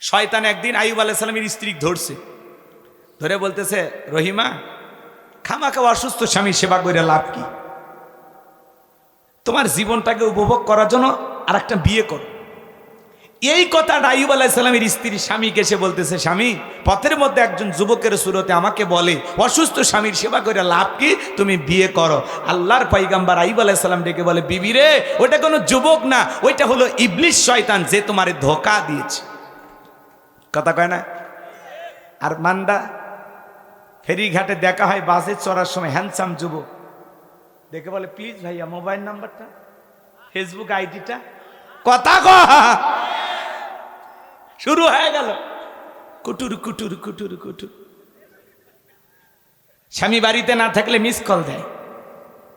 শয়তান একদিন আইব আলাইসালামের স্ত্রী ধরছে। ধরে বলতেছে, রহিমা, খামাখা অসুস্থ স্বামী সেবা করে লাভ কি? তোমার জীবনটাকে উপভোগ করার জন্য আর একটা বিয়ে করো। এই কথা আইব আলাইসালামের স্ত্রী স্বামীকে এসে বলতেছে, স্বামী, পথের মধ্যে একজন যুবকের সুরতে আমাকে বলে, অসুস্থ স্বামীর সেবা করে লাভ কি? তুমি বিয়ে করো। আল্লাহর পাইগাম্বার আইব আলাইসালাম ডেকে বলে, বিবি রে ওটা কোনো যুবক না, ওইটা হলো ইবলিশ শয়তান যে তোমারে ধোকা দিয়েছে। কথা কয় না? আর মান্দা, ফেরিঘাটে দেখা হয় বাসে চড়ার সময় হ্যান্ডসাম যুবক। দেখে বলে প্লিজ ভাইয়া মোবাইল নাম্বারটা ফেসবুক আইডিটা কথা শুরু হয়ে গেল। কুটুর কুটুর কুটুর কুটুর। স্বামী বাড়িতে না থাকলে মিস কল দেয়।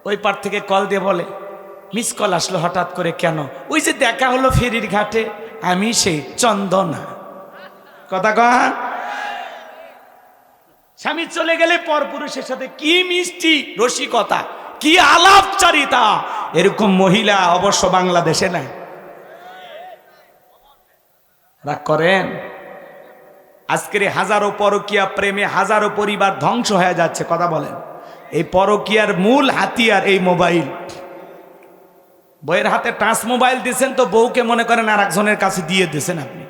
ওই পার থেকে কল দিয়ে বলে মিস কল আসলো হঠাৎ করে কেন? ওই যে দেখা হলো ফেরির ঘাটে, আমি সেই চন্দনা। কথা কহা স্বামী চলে গেলে পরপুরুষের সাথে কি মিষ্টি রসিকতা, কি আলাপচারিতা? এরকম মহিলা অবশ্য বাংলাদেশে নাই। রাগ করেন? আজকের হাজারো পরকিয়া প্রেমে হাজারো পরিবার ধ্বংস হয়ে যাচ্ছে, কথা বলেন। এই পরকিয়ার মূল হাতিয়ার এই মোবাইল। বইয়ের হাতে টাচ মোবাইল দিয়েছেন তো বউকে মনে করেন আর একজনের কাছে দিয়ে দিয়েছেন আপনি।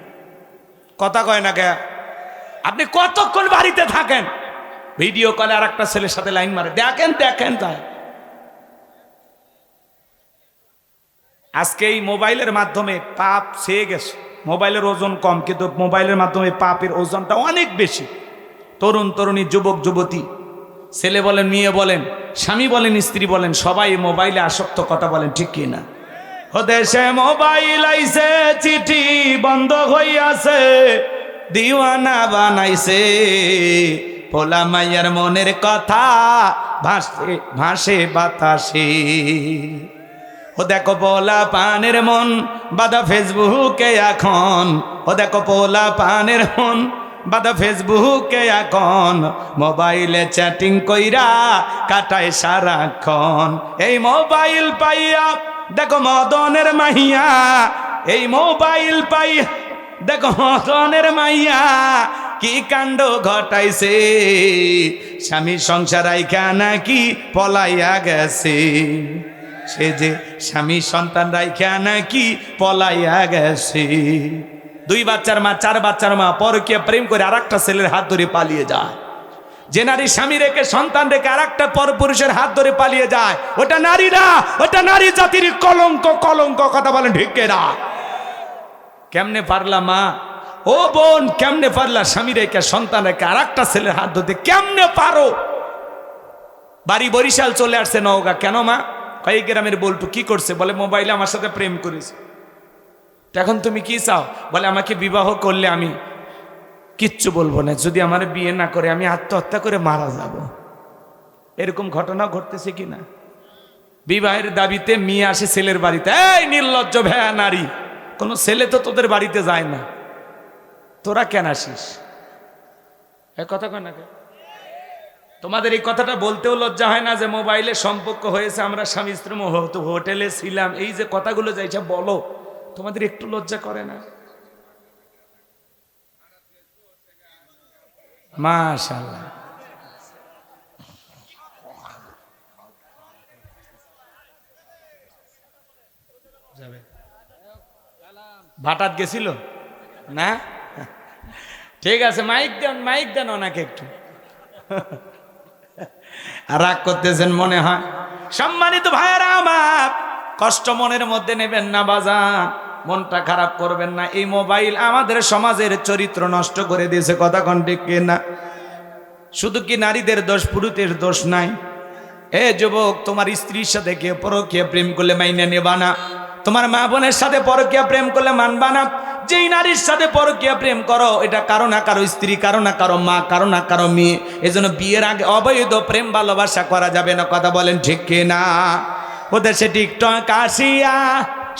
কথা কয় না কে? আপনি কতক্ষণ বাড়িতে থাকেন? ভিডিও কলে আর একটা ছেলের সাথে লাইন মারে, দেখেন দেখেন তাই। আজকে এই মোবাইলের মাধ্যমে পাপ ছেয়ে গেছে। মোবাইলের ওজন কম, কিন্তু মোবাইলের মাধ্যমে পাপের ওজনটা অনেক বেশি। তরুণ, তরুণী, যুবক, যুবতী, ছেলে বলেন, মেয়ে বলেন, স্বামী বলেন, স্ত্রী বলেন, সবাই মোবাইলে আসক্ত কথা বলেন, ঠিক কি না? দেশে মোবাইল আইছে, চিঠি বন্ধ হইয়াছে, দিওয়ানা বানাইছে। পোলা মাইয়ার মনের কথা ভাসে ভাসে বাতাসে। ও দেখো পোলা পানের মন বাদা ফেসবুকে এখন। ও দেখো পোলা পানের মন বাদা ফেসবুকে এখন মোবাইলে চ্যাটিং কইরা কাটায় সারাক্ষণ। এই মোবাইল পাইয়া, দেখো মদনের মাইয়া, এই মোবাইল পাইয়া দেখো মদনের মাইয়া, কি কাণ্ড ঘটাইছে? স্বামী সংসার আইকা নাকি পলাইয়া গেছে? সে যে স্বামী সন্তান রাইখা নাকি পলাইয়া গেছে? দুই বাচ্চার মা, চার বাচ্চার মা পরকে প্রেম করে আর একটা ছেলের হাত ধরে পালিয়ে যায়। যে নারী স্বামী রেখে, সন্তান রেখে আর একটা পরপুরুষের হাত ধরে পালিয়ে যায়, ওটা নারী না ওটা নারী জাতির কলঙ্ক কলঙ্ক কথা বলেন ঢিকে না কেমনে পারলা মা? ও বোন, কেমনে পারলা স্বামী রেখে, সন্তান রেখে আর একটা ছেলের হাত ধরতে? কেমনে পারো? বাড়ি বরিশাল চলে আসছে নওগা। কেন মা? কয়েক গ্রামের বলটু কি করছে? বলে, মোবাইলে আমার সাথে প্রেম করেছে। এখন তুমি কি চাও? বলে, আমাকে বিবাহ করলে আমি কিচ্ছু বলব না। যদি আমার বিয়ে না করে, আমি আত্মহত্যা করে মারা যাব। এরকম ঘটনা ঘটতেছে কি না? বিবাহের দাবিতে মেয়ে আসে ছেলের বাড়িতে। এই নির্লজ্জ ভ্যা নারী, কোনো ছেলে তো তোদের বাড়িতে যায় না। তোরা কেন আসিস? এ কথা কয় না? তোমাদের এই কথাটা বলতেও লজ্জা হয় না যে মোবাইলে সম্পর্ক হয়েছে, আমরা স্বামী স্ত্রী হোটেলে ছিলাম। এই যে কথাগুলো যাইছে বলো তোমাদের একটু লজ্জা করে না। মাশাল্লাহ যাবে। ভাটাত গেছিল? না? ঠিক আছে, মাইক দেন মাইক দেন ওনাকে একটু। রাগ করতেছেন মনে হয়। সম্মানিত ভাইয়েরা আমার কষ্ট মনের মধ্যে নেবেন না বাজান মনটা খারাপ করবেন না। এই মোবাইল আমাদের সমাজের চরিত্র নষ্ট করে দিয়েছে, কথা কণ্ঠে না শুধু কি নারীদের দোষ পুরুষের দোষ নাই? এ যুবক, তোমার স্ত্রীর সাথে কে পরকীয় প্রেম করলে মাইনে নেবা না। তোমার মা বোনের সাথে পরকীয় প্রেম করলে মানবা না। যেই নারীর সাথে পরকীয় প্রেম করো, এটা কারও না কারও স্ত্রী, কারও না কারও মা, কারও না কারও মেয়ে। এজন্য বিয়ের আগে অবৈধ প্রেম ভালোবাসা করা যাবে না, কথা বলেন ঠিক না ওদের সে টিকটক আসিয়া,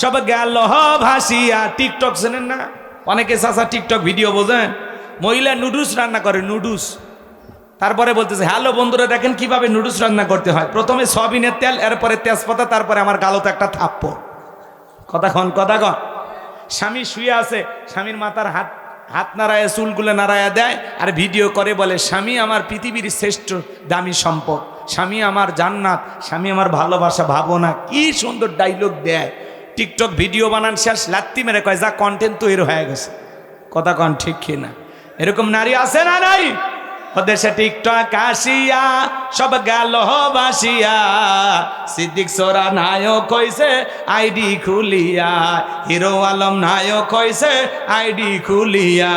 সব গেল ভাসিয়া। টিকটক শোনেন না? অনেকে চাষা টিকটক ভিডিও বোঝেন মহিলা নুডলস রান্না করে, নুডলস। তারপরে বলতেছে, হ্যালো বন্ধুরা, দেখেন কীভাবে নুডলস রান্না করতে হয়? প্রথমে সয়াবিনের তেল, এরপরে তেজপাতা, তারপরে আমার গালোতে একটা থাপ্প কথা কন কথা কন। স্বামী শুয়ে আছে, স্বামীর মাথার হাত হাত নাড়ায়, চুলগুলো নাড়ায়া দেয় আর ভিডিও করে বলে, স্বামী, আমার পৃথিবীর শ্রেষ্ঠ দামি সম্পদ। স্বামী আমার জান্নাত, স্বামী আমার ভালোবাসা ভাবো না কি সুন্দর ডাইলগ দেয়। টিকটক ভিডিও বানান শেষ, লাত্তি মেরে কয়, যা কন্টেন্ট তৈরি হয়ে গেছে। কথা কন ঠিক কিনা? এরকম নারী আছে না নাই? দেশে টিকটক আসিয়া, সব গেল বাসিয়া। সিদ্দিক সোরা নায়ক কইছে আইডি খুলিয়া। হিরো আলম নায়ক কইছে আইডি খুলিয়া।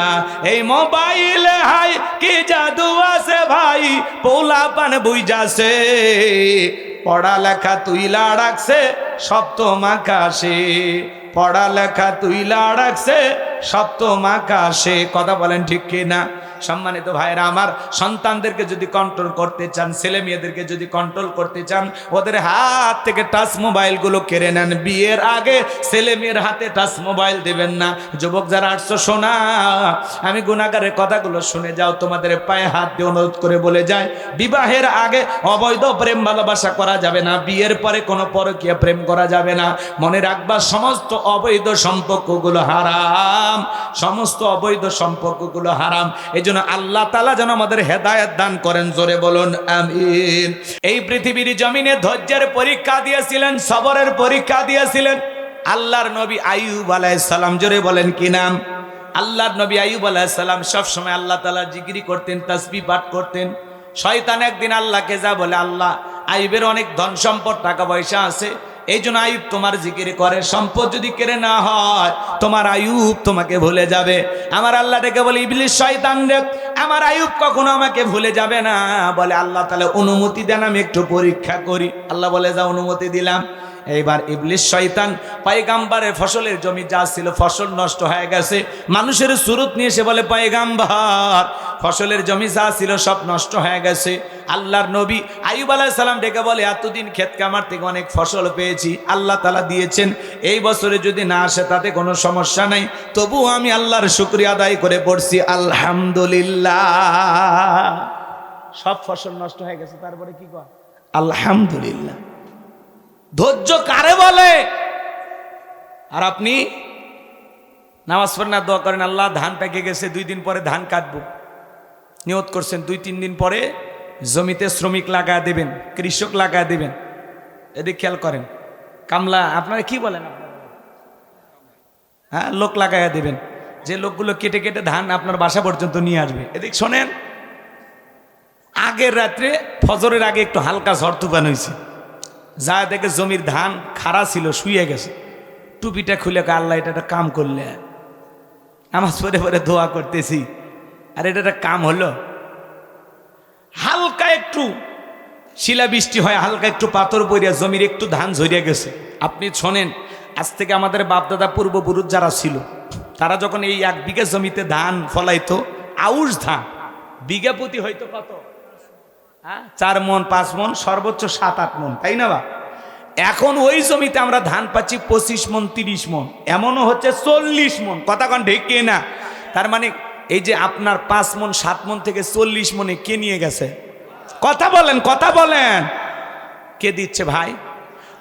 এই মোবাইলে হাই, কি জাদু আছে ভাই? পোলা পান বুঝাছে পড়ালেখা তুইলা রাখছে, সপ্তম আকাশে। পড়ালেখা তুইলা রাখছে, সপ্তম আকাশে। কথা বলেন ঠিক কিনা? সম্মানিত ভাইরা আমার সন্তানদেরকে যদি কন্ট্রোল করতে চান, ছেলে মেয়েদেরকে যদি কন্ট্রোল করতে চান, ওদের হাত থেকে টাচ মোবাইলগুলো কেড়ে নেন। বিয়ের আগে ছেলে মেয়ের হাতে টাচ মোবাইল দেবেন না। যুবক যারা আটশো শোনা, আমি গুণাগারের কথাগুলো শুনে যাও, তোমাদের পায়ে হাত দিয়ে অনুরোধ করে বলে যায় বিবাহের আগে অবৈধ প্রেম ভালোবাসা করা যাবে না। বিয়ের পরে কোনো পরকীয় প্রেম করা যাবে না। মনে রাখবা, সমস্ত অবৈধ সম্পর্কগুলো হারাম। সমস্ত অবৈধ সম্পর্কগুলো হারাম। এই জন্য আল্লাহ তালা যেন আমাদের হেদায়ত দান করেন, জোরে বলুন, আমিন। এই পৃথিবীর জমিনে ধৈর্যের পরীক্ষা দিয়েছিলেন, সবরের পরীক্ষা দিয়েছিলেন। আল্লাহর নবী আইয়ুব আলাইসাল্লাম জোরে বলেন কি নাম? আল্লাহর নবী আইয়ুব আলাইসাল্লাম সবসময় আল্লাহ তালা জিগিরি করতেন তাসবি পাঠ করতেন। শয়তান একদিন আল্লাহকে যা বলে, আল্লাহ, আইবের অনেক ধন সম্পদ, টাকা পয়সা আছে এই জন্য আয়ুব তোমার জিকির করে, সম্পদ যদি কেড়ে না হয়, তোমার আয়ুব তোমাকে ভুলে যাবে। আমার আল্লাহ ডেকে বলে ইবলিশ শয়তান রে, আমার আয়ুব কখনো আমাকে ভুলে যাবে না। বলে, আল্লাহ তাহলে অনুমতি দেন, আমি একটু পরীক্ষা করি। আল্লাহ বলে যা অনুমতি দিলাম। এইবার ইবলিশ শয়তান পাইগাম্বারের ফসলের জমি যা ছিল ফসল নষ্ট হয়ে গেছে। মানুষের সুরত নিয়ে সে বলে পায়গাম্বার ফসলের জমি যা ছিল সব নষ্ট হয়ে গেছে। আল্লাহর নবী আইব সালাম ডেকে বলে, এতদিন ক্ষেত কামার থেকে অনেক ফসল পেয়েছি, আল্লাহ তালা দিয়েছেন। এই বছরে যদি না আসে তাতে কোনো সমস্যা নাই। তবুও আমি আল্লাহর শুক্রিয়া আদায় করে পড়ছি, আলহামদুলিল্লাহ। সব ফসল নষ্ট হয়ে গেছে, তারপরে কি কর আলহামদুলিল্লাহ। ধৈর্য কারে বলে? আর আপনি নামাজ পড়েন দোয়া করেন, আল্লাহ ধান পেকে গেছে, দুই দিন পরে ধান কাটবো। নিয়ত করছেন, দুই, তিন দিন পরে জমিতে শ্রমিক লাগায় দেবেন, কৃষক লাগায় দেবেন। এদিক খেয়াল করেন। কামলা, আপনারা কি বলেন হ্যাঁ লোক লাগাইয়া দেবেন। যে লোকগুলো কেটে কেটে ধান আপনার বাসা পর্যন্ত নিয়ে আসবে। এদিক শোনেন, আগের রাত্রে ফজরের আগে একটু হালকা ঝড় তুফান হয়েছে যা দেখে জমির ধান খাড়া ছিল শুয়ে গেছে। টুপিটা খুলে আল্লাহ, এটা একটা কাম করলে। নামাজ পরে পরে ধোয়া করতেছি। আর, এটা একটা কাম হলো। হালকা একটু শিলা বৃষ্টি হয়, হালকা একটু পাথর পড়িয়া জমির একটু ধান ঝরিয়া গেছে। আপনি শোনেন, আজ থেকে আমাদের বাপদাদা পূর্বপুরুষ যারা ছিল, তারা যখন এই এক বিঘা জমিতে ধান ফলাইতো, আউশ ধান, বিঘা প্রতি হয়তো কত? চার মন, পাঁচ মন, সর্বোচ্চ সাত, আট মন, তাই না বা? এখন ওই জমিতে আমরা ধান পাচ্ছি পঁচিশ মন, তিরিশ মন, এমনও হচ্ছে চল্লিশ মন, কথা কন ঢেকে না? তার মানে এই যে আপনার পাঁচ মন, সাত মন থেকে চল্লিশ মনে কে নিয়ে গেছে? কথা বলেন কথা বলেন। কে দিচ্ছে ভাই?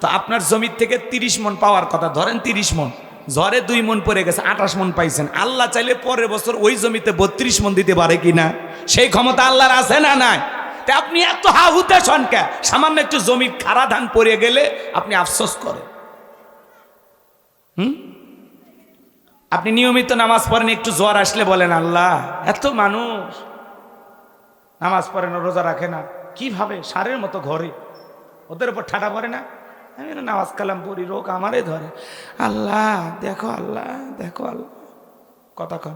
তো আপনার জমির থেকে তিরিশ মন পাওয়ার কথা, ধরেন তিরিশ মন, ঝড়ে দুই মন পড়ে গেছে, আঠাশ মন পাইছেন, আল্লাহ চাইলে পরের বছর ওই জমিতে বত্রিশ মন দিতে পারে কিনা সেই ক্ষমতা আল্লাহর আছে না নাই? তা আপনি এত হাহুতে শনকা সামান্য একটু জমি খারা ধান পড়ে গেলে আপনি আফসোস করেন। হুম? আপনি নিয়মিত নামাজ পড়েন, একটু জ্বর আসলে বলেন, আল্লাহ, এত মানুষ নামাজ পড়ে না, রোজা রাখে না, কীভাবে? সারের মতো ঘরে। ওদের উপর ঠাটা পড়ে না? আমি নামাজ কালাম পড়ি, রোগ আমারে ধরে। আল্লাহ, দেখো আল্লাহ দেখো, আল্লাহ। কথা কন।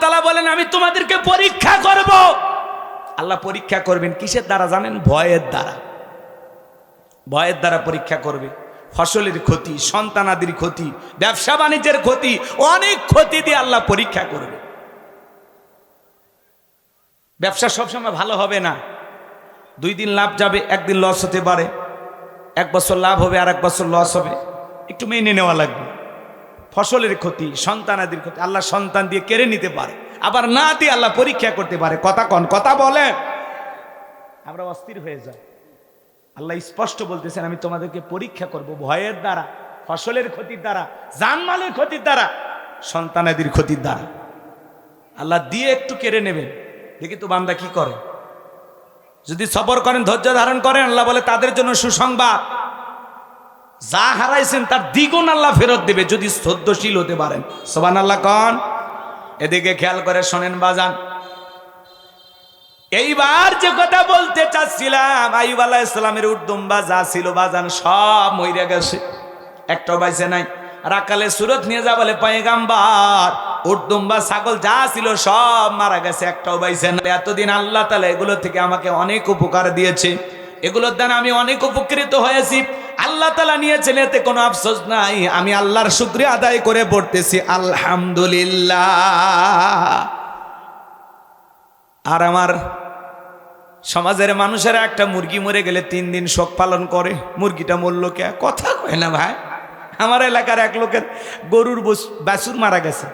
তালা বলেন, আমি তোমাদেরকে পরীক্ষা করব। আল্লাহ পরীক্ষা করবেন কিসের দ্বারা জানেন? ভয়ের দ্বারা। ভয়ের দ্বারা পরীক্ষা করবে। ফসলের ক্ষতি, সন্তানাদির ক্ষতি, ব্যবসা বাণিজ্যের ক্ষতি, অনেক ক্ষতি দিয়ে আল্লাহ পরীক্ষা করবে। ব্যবসা সবসময় ভালো হবে না। দুই দিন লাভ যাবে, একদিন লস হতে পারে। এক বছর লাভ হবে আর এক বছর লস হবে। একটু মেনে নেওয়া লাগবে। ফসলের ক্ষতি, সন্তানাদির ক্ষতি, আল্লাহ সন্তান দিয়ে কেড়ে নিতে পারে। আবার না দিয়ে আল্লাহ পরীক্ষা করতে পারে। কথা কন, কথা বলেন আমরা অস্থির হয়ে যাই। আল্লাহ স্পষ্ট বলতেছেন, আমি তোমাদেরকে পরীক্ষা করব ভয়ের দ্বারা, ফসলের ক্ষতির দ্বারা, জানমালের ক্ষতির দ্বারা, সন্তানাদির ক্ষতির দ্বারা। আল্লাহ দিয়ে একটু কেড়ে নেবেন। দেখি তো বান্দা কি করে। যদি সবর করেন, ধৈর্য ধারণ করেন, আল্লাহ বলে, তাদের জন্য সুসংবাদ। যা হারাইছেন তার দ্বিগুণ আল্লাহ ফেরত দেবে যদি শ্রদ্ধশীল হতে পারেন। সোবান আল্লাহ কন। এদিকে খেয়াল করে শোনেন বাজান। এইবার যে কথা বলতে চাচ্ছিলাম আইব আলাহ ইসলামের উর্দুম্বা যা ছিল বাজান, সব মইরা গেছে। একটাও বাইছে নাই। রাকালে সুরত নিয়ে যা বলে, পয়গাম্বার উর্দুম্বা ছাগল যা ছিল সব মারা গেছে, একটাও বাইছে না এতদিন আল্লাহ তালা এগুলো থেকে আমাকে অনেক উপকার দিয়েছে। এগুলোর দ্বারা আমি অনেক উপকৃত হয়েছি। আল্লাহ তালা নিয়েছেন এতে কোনো আফসোস নাই। আমি আল্লাহর শুক্রিয়া আদায় করে পড়তেছি, আলহামদুলিল্লাহ। আর আমার সমাজের মানুষেরা একটা মুরগি মরে গেলে তিন দিন শোক পালন করে। মুরগিটা মরল কে? কথা কয় না ভাই। আমার এলাকার এক লোকের গরুর বস- বাছুর মারা গেছে।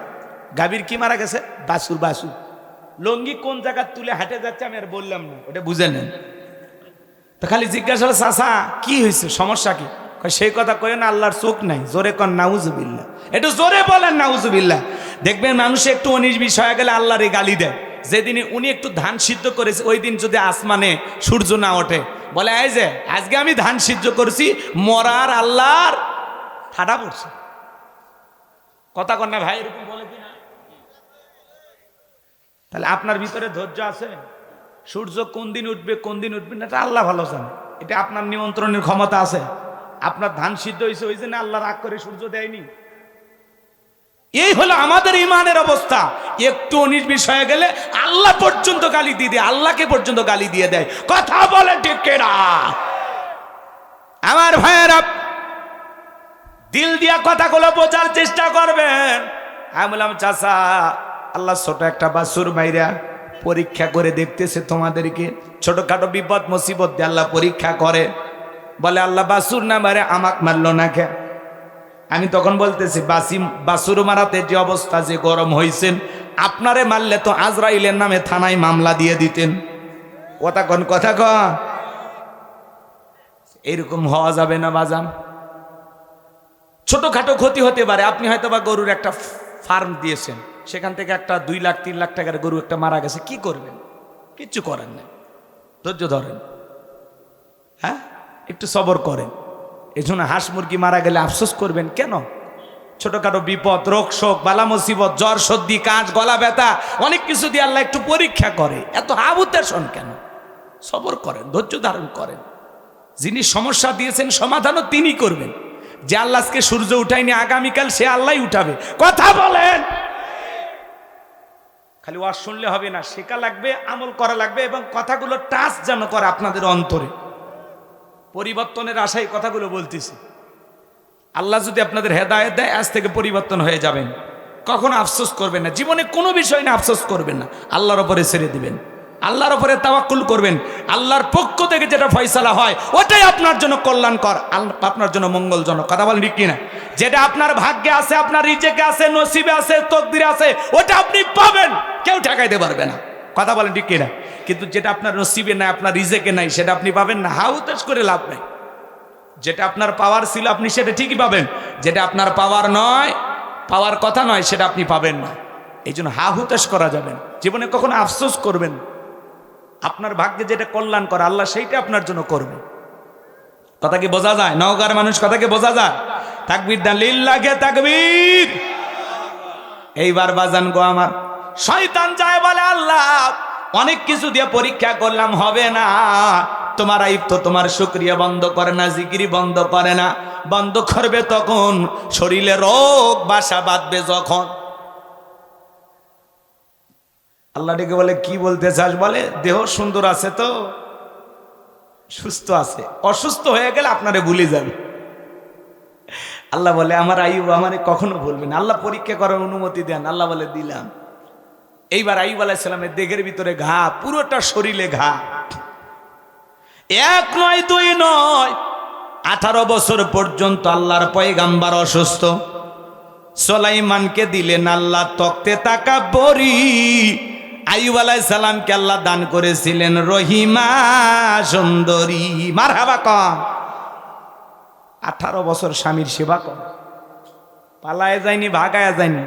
গাভীর কি মারা গেছে? বাছুর বাছুর। লঙ্গি কোন জায়গা তুলে হাঁটে যাচ্ছে আমি আর বললাম না, ওটা বুঝে নেন তো খালি জিজ্ঞাসা হলো চাষা কি হয়েছে? সমস্যা কি? সেই কথা কয়ে না, আল্লাহর চোখ নাই। জোরে কন নাউজুবিল্লা একটু জোরে বলেন নাউজুবিল্লা দেখবেন মানুষ একটু উনিশ বিশ হয়ে গেলে আল্লাহরে গালি দেয়। যেদিন উনি একটু ধান সিদ্ধ করেছে, ওই দিন যদি আসমানে সূর্য না ওঠে। বলে, এই যে, আজকে আমি ধান সিদ্ধ করেছি, মরার আল্লাহর ঠাডা পড়ছে। কথা কন্যা ভাই, এরকম বলে কিনা? তাহলে আপনার ভিতরে ধৈর্য আছে? সূর্য কোন দিন উঠবে, কোন দিন উঠবে না, এটা আল্লাহ ভালো জানে। এটা আপনার নিয়ন্ত্রণের ক্ষমতা আছে। আপনার ধান সিদ্ধ হয়েছে, ওই জন্য আল্লাহ রাগ করে সূর্য দেয়নি। এই হলো আমাদের ইমানের অবস্থা। একটু বিশ হয়ে গেলে আল্লাহ পর্যন্ত গালি দিয়ে দেয়, আল্লাহকে পর্যন্ত গালি দিয়ে দেয়। কথা বলে টেকেরা আমার ভাইয়েরা দিল দিয়া কথাগুলো বোঝার চেষ্টা করবেন। আমি বললাম চাষা আল্লাহ ছোট একটা বাসুর মাইরা পরীক্ষা করে দেখতেছে তোমাদেরকে। ছোটখাটো বিপদ, মুসিবত দিয়ে আল্লাহ পরীক্ষা করে। বলে, আল্লাহ বাসুর না মারে, আমাক মারলো না কে? আমি তখন বলতেছি, বাসি, বাসুর মারাতে যে অবস্থা, যে গরম হয়েছেন আপনারে মারলে তো আজরাইলের নামে থানায় মামলা দিয়ে দিতেন। কথা কন কথা কন। এরকম হওয়া যাবে না, বাজান। ছোটখাটো ক্ষতি হতে পারে, আপনি হয়তো বা গরুর একটা ফার্ম দিয়েছেন। সেখান থেকে একটা দুই লাখ, তিন লাখ টাকার গরু একটা মারা গেছে, কি করবেন? কিচ্ছু করেন না। ধৈর্য ধরেন। হ্যাঁ? একটু সবর করেন। এই জন্য হাঁস মুরগি মারা গেলে আফসোস করবেন কেন? ছোটখাটো বিপদ, রোগ, শোক, বালা মুসিবত, জ্বর, সর্দি, কাঁচ, গলা ব্যথা, অনেক কিছু দিয়ে আল্লাহ একটু পরীক্ষা করে। এত হাবুতেশন কেন? সবর করেন, ধৈর্য ধারণ করেন। যিনি সমস্যা দিয়েছেন, সমাধানও তিনি করবেন। যে আল্লাহকে সূর্য উঠায়নি, আগামীকাল সে আল্লাহ উঠাবে। কথা বলেন! খালি ওয়াজ শুনলে হবে না, শেখা লাগবে, আমল করা লাগবে এবং কথাগুলো টাচ যেন করে আপনাদের অন্তরে। পরিবর্তনের আশায় কথাগুলো বলতেছি। আল্লাহ যদি আপনাদের হেদায়ত দেয়, আজ থেকে পরিবর্তন হয়ে যাবেন। কখনো আফসোস করবেন না। জীবনে কোনো বিষয় না আফসোস করবেন না। আল্লাহর ওপরে ছেড়ে দিবেন। আল্লাহর ওপরে তাওয়াক্কুল করবেন। আল্লাহর পক্ষ থেকে যেটা ফয়সালা হয়, ওটাই আপনার জন্য কল্যাণকর আপনার জন্য মঙ্গলজনক। কথা বলেন ঠিক কিনা? যেটা আপনার ভাগ্যে আছে, আপনার রিজেকে আছে, নসিবে আছে, তকদিরে আছে, ওটা আপনি পাবেন। কেউ ঠেকাইতে পারবে না। কথা বলেন ঠিক কিনা? কিন্তু যেটা আপনার নসিবে নাই, আপনার রিজেকে নাই, সেটা আপনি পাবেন না। হাউতাস করে লাভ নাই। যেটা আপনার পাওয়ার ছিল, আপনি সেটা ঠিকই পাবেন। যেটা আপনার পাওয়ার নয়, পাওয়ার কথা নয়, সেটা আপনি পাবেন না। এই জন্য হা হুতাশ করা যাবেন জীবনে কখনো আফসোস করবেন আপনার ভাগ্যে যেটা কল্যাণ করে, আল্লাহ সেইটা আপনার জন্য করবে। কথা কি বোঝা যায়? নওগার মানুষ কথা কি বোঝা যায়? তাকবির দা লিল্লাহে তাকবীর। এইবার বাজান গো আমার। শয়তান যায় বলে, আল্লাহ, অনেক কিছু দিয়ে পরীক্ষা করলাম, হবে না। তোমার আইব তো তোমার শুক্রিয়া বন্ধ করে না, জিকিরি বন্ধ করে না। বন্ধ করবে তখন শরীরে রোগ, বাসা বাঁধবে যখন। আল্লাহ ডেকে বলে, কি বলতে চাস? বলে, দেহ সুন্দর আছে তো? সুস্থ আছে। অসুস্থ হয়ে গেলে আপনারে ভুলে যাবে। আল্লাহ বলে, আমার আইব আমারে কখনো বলবেন আল্লাহ পরীক্ষা করার অনুমতি দেন, আল্লাহ বলে, দিলাম। এইবার আইব আলাইসালামের দেহের ভিতরে ঘা, পুরোটা শরীরে ঘা। এক নয়, দুই নয়, আঠারো বছর পর্যন্ত আল্লাহর পয়গাম্বার অসুস্থ। সোলাইমানকে দিলেন, আল্লাহ তক্তে তাকা বরি। আইব আলাই সালামকে আল্লাহ দান করেছিলেন, রহিমা সুন্দরী। মার হাবা আঠারো বছর স্বামীর সেবা কর। পালায় যায়নি, ভাগায় যায়নি।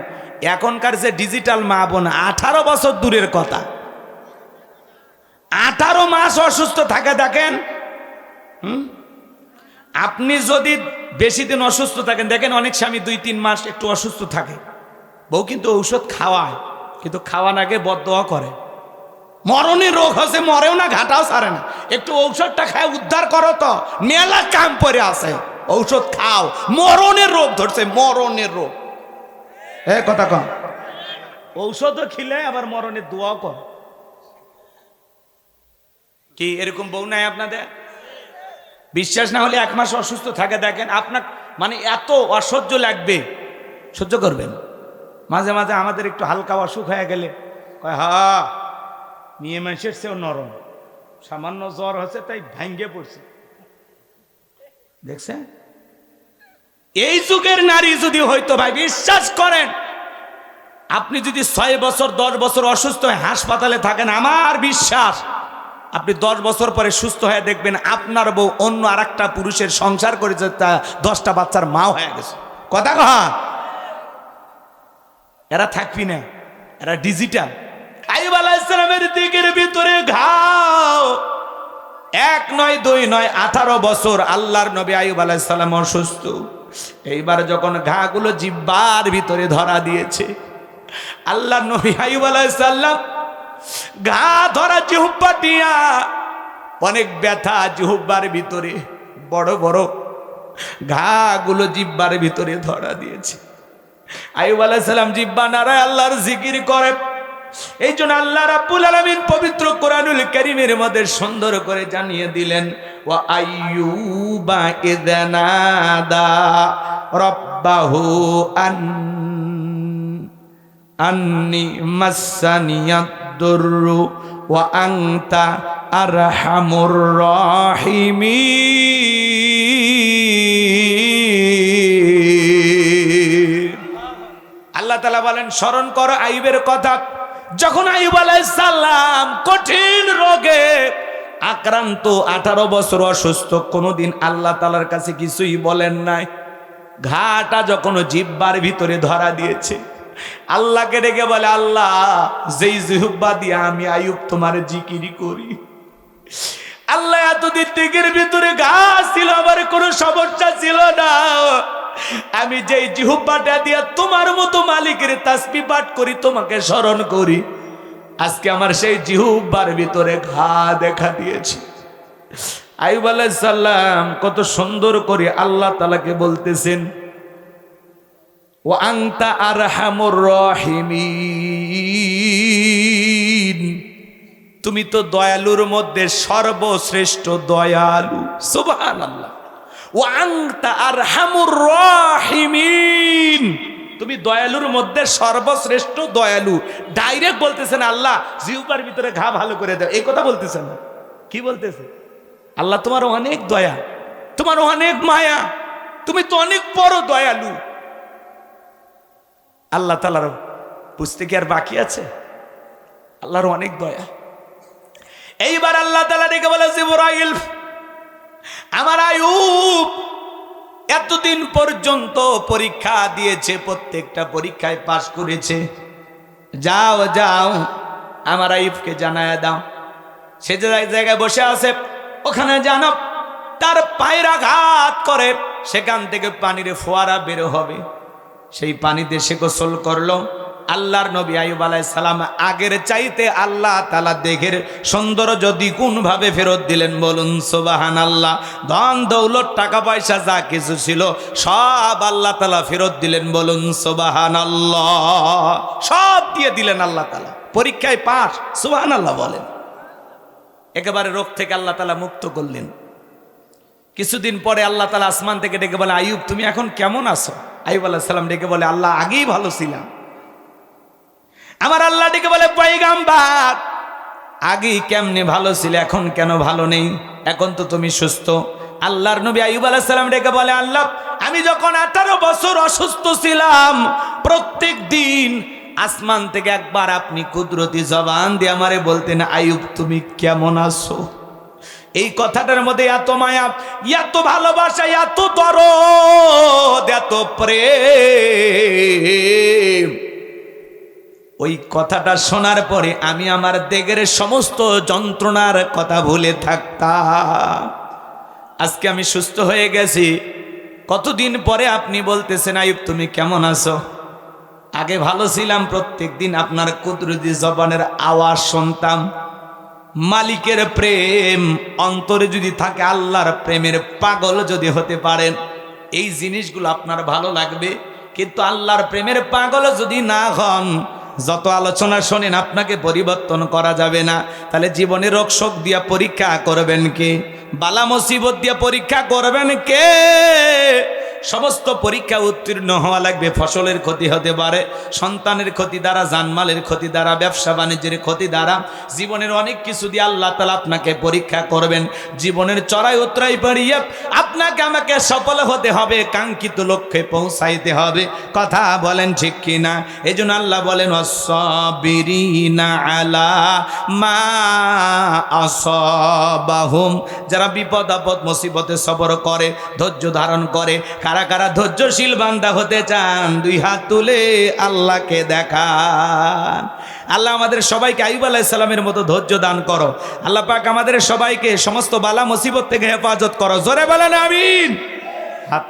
এখনকার যে ডিজিটাল মা বোন, আঠারো বছর দূরের কথা। আঠারো মাস অসুস্থ থাকে দেখেন। হুম? আপনি যদি বেশি দিন অসুস্থ থাকেন, দেখেন অনেক স্বামী দুই, তিন মাস একটু অসুস্থ থাকে। বউ কিন্তু ঔষধ খাওয়ায়, কিন্তু খাওয়ান আগে বদয়া করে। মরণের রোগ হচ্ছে, মরেও না, ঘাটাও সারে না। একটু ঔষধটা খায়, উদ্ধার করো তো। মেলা কাম পরে আছে। ঔষধ খাও। মরণের রোগ ধরছে মরণের রোগ। এ কথা কম ঔষধও খিলে আবার মরণের দোয়াও কর। কি এরকম বউ নাই আপনাদের? বিশ্বাস না হলে এক মাস অসুস্থ থাকে দেখেন আপনার মানে এত অসহ্য লাগবে। সহ্য করবেন? মাঝে মাঝে আমাদের একটু হালকা অসুখ হয়ে গেলে কয় হা মেয়ে মানুষের সেও নরম। সামান্য জ্বর হচ্ছে তাই ভাঙ্গে পড়ছে। দেখছেন? এই যুগের নারী যদি হয়তো ভাই বিশ্বাস করেন, আপনি যদি ছয় বছর, দশ বছর অসুস্থ হয়ে হাসপাতালে থাকেন, আমার বিশ্বাস, আপনি দশ বছর পরে সুস্থ হয়ে দেখবেন আপনার বউ অন্য আর পুরুষের সংসার করেছে তা দশটা বাচ্চার মাও হয়ে গেছে। কথা কহা এরা থাকবি না, এরা ডিজিটাল আইব আলাইসালামের দিকের ভিতরে ঘাও। এক নয়, দুই নয়, আঠারো বছর আল্লাহর নবী আইব আলাইসালাম অসুস্থ। এইবার যখন ঘাগুলো জিব্বার ভিতরে ধরা দিয়েছে, আল্লাহ নবী আইব আলাইসাল্লাম ঘা ধরা জিহুব্বাটিয়া অনেক ব্যথা জিহুব্বার ভিতরে, বড় বড় ঘাগুলো জিব্বার ভিতরে ধরা দিয়েছে। আইব আলাইসাল্লাম জিব্বা নারায় আল্লাহর জিকির করে। এই জন্য আল্লাহ রাব্বুল আলামিন পবিত্র কোরআনুল কারীমের মধ্যে সুন্দর করে জানিয়ে দিলেন ওয়া আইয়ুবা ইদনাদা রাব্বাহু আন, আন্নি মাসানিয়াদ দুররু ওয়া আনতা আরহামুর রাহিমিন। আল্লাহ তালা বলেন, স্মরণ করো আইবের কথা। যখন আইব সালাম কঠিন রোগে আক্রান্ত আঠারো বছর অসুস্থ, কোনোদিন আল্লাহ তালার কাছে কিছুই বলেন নাই। ঘাটা যখন জিব্বার ভিতরে ধরা দিয়েছে, আল্লাহকে ডেকে বলে, আল্লাহ, যেই জিহুব্বা দিয়ে আমি আয়ুব তোমার জিকিরি করি। আল্লাহ, এতদিন দিকের ভিতরে ঘাস ছিল আমার কোনো সমস্যা ছিল না। আমি যেই জিহুব্বাটা দিয়া তোমার মতো মালিকের তাসবি পাঠ করি, তোমাকে স্মরণ করি। আজকে আমার সেই জিহুব্বার ভিতরে ঘা দেখা দিয়েছে। আইব সাল্লাম কত সুন্দর করে আল্লাহ তালাকে বলতেছেন ও আংতা আর হামর তুমি তো দয়ালুর মধ্যে সর্বশ্রেষ্ঠ দয়ালু। সুবহান আল্লাহ ও আংতা আর হামুর রহিমিন। তুমি দয়ালুর মধ্যে সর্বশ্রেষ্ঠ দয়ালু। ডাইরেক্ট বলতেছেন, আল্লাহ জিউবার ভিতরে ঘা ভালো করে দাও। এই কথা বলতেছেন। কি বলতেছে? আল্লাহ, তোমার অনেক দয়া, তোমার অনেক মায়া, তুমি তো অনেক বড় দয়ালু। আল্লাহ তালার বুঝতে কি আর বাকি আছে? আল্লাহর অনেক দয়া। এইবার আল্লাহ তালা ডেকে বলে আমার আয়ুব এতদিন পর্যন্ত পরীক্ষা দিয়েছে, প্রত্যেকটা পরীক্ষায় পাশ করেছে। যাও যাও, আমার আইফকে জানায় দাও। সে যে জায়গায় বসে আছে, ওখানে জানো, তার পায়ের আঘাত করে, সেখান থেকে পানির ফোয়ারা বের হবে। সেই পানিতে সে গোসল করল। আল্লাহর নবী আয়ুব সালাম আগের চাইতে আল্লাহ তালা দেখের সৌন্দর্য দ্বিগুণ ভাবে ফেরত দিলেন, বলুন সোবাহান আল্লাহ ধন দৌলত, টাকা পয়সা যা কিছু ছিল, সব আল্লাহ তালা ফেরত দিলেন, বলুন সোবাহান আল্লাহ সব দিয়ে দিলেন আল্লাহ তালা পরীক্ষায় পাস সোবাহান আল্লাহ বলেন। একেবারে রোগ থেকে আল্লাহ তালা মুক্ত করলেন। কিছুদিন পরে আল্লাহ তালা আসমান থেকে ডেকে বলে, আইয়ুব, তুমি এখন কেমন আছো? আইব আল্লাহ সাল্লাম ডেকে বলে, আল্লাহ আগেই ভালো ছিলাম। আমার আল্লাহ ডেকে বলে, পয়গাম্বার, আগেই কেমনে ভালো ছিল, এখন কেন ভালো নেই? এখন তো তুমি সুস্থ। আল্লাহর নবী আইব আলাহিসাল্লাম ডেকে বলে, আল্লাহ, আমি যখন আঠারো বছর অসুস্থ ছিলাম, প্রত্যেক দিন আসমান থেকে একবার আপনি কুদরতি জবান দিয়ে আমারে বলতেন, আইয়ুব, তুমি কেমন আছো? এই কথাটার মধ্যে এত মায়া, এত ভালোবাসা, এত দরদ, এত প্রেম। ওই কথাটা শোনার পরে আমি আমার দেগের সমস্ত যন্ত্রণার কথা ভুলে থাকতাম। আজকে আমি সুস্থ হয়ে গেছি। কতদিন পরে আপনি বলতেছেন, আয়ুব, তুমি কেমন আছো? আগে ভালো ছিলাম প্রত্যেক দিন আপনার কুদরতি জবানের আওয়াজ শুনতাম। মালিকের প্রেম, অন্তরে যদি থাকে আল্লাহর প্রেমের পাগল যদি হতে পারেন, এই জিনিসগুলো আপনার ভালো লাগবে। কিন্তু আল্লাহর প্রেমের পাগল যদি না হন যত আলোচনা শোনেন, আপনাকে পরিবর্তন করা যাবে না। তাহলে জীবনে রোগ শোক দিয়া পরীক্ষা করবেন কে? বালা মুসিবত দিয়া পরীক্ষা করবেন কে? সমস্ত পরীক্ষা উত্তীর্ণ হওয়া লাগবে, ফসলের ক্ষতি হতে পারে, সন্তানের ক্ষতি দ্বারা, জানমালের ক্ষতি দ্বারা, ব্যবসা বাণিজ্যের ক্ষতি দ্বারা, জীবনের অনেক কিছু দিয়ে আল্লাহ তালা আপনাকে পরীক্ষা করবেন। জীবনের চড়াই উতরাই পাড়িয়ে আপনাকে আমাকে সফল হতে হবে, কাঙ্ক্ষিত লক্ষ্যে পৌঁছাইতে হবে। কথা বলেন ঠিক কিনা? এই জন্য আল্লাহ বলেন অসবিরিনা আলা মা আসবাহুম। যারা বিপদ আপদ মুসিবতে সবর করে, ধৈর্য ধারণ করে, কারা কারা কারা ধৈর্যশীল বান্দা হতে চান, দুই হাত তুলে আল্লাহকে দেখা আল্লাহ আমাদের সবাইকে আইব আলাইসালামের মতো ধৈর্য দান করো। আল্লাহ পাক আমাদের সবাইকে সমস্ত বালা মুসিবত থেকে হেফাজত করো। জোরে বলেন আমিন। হাত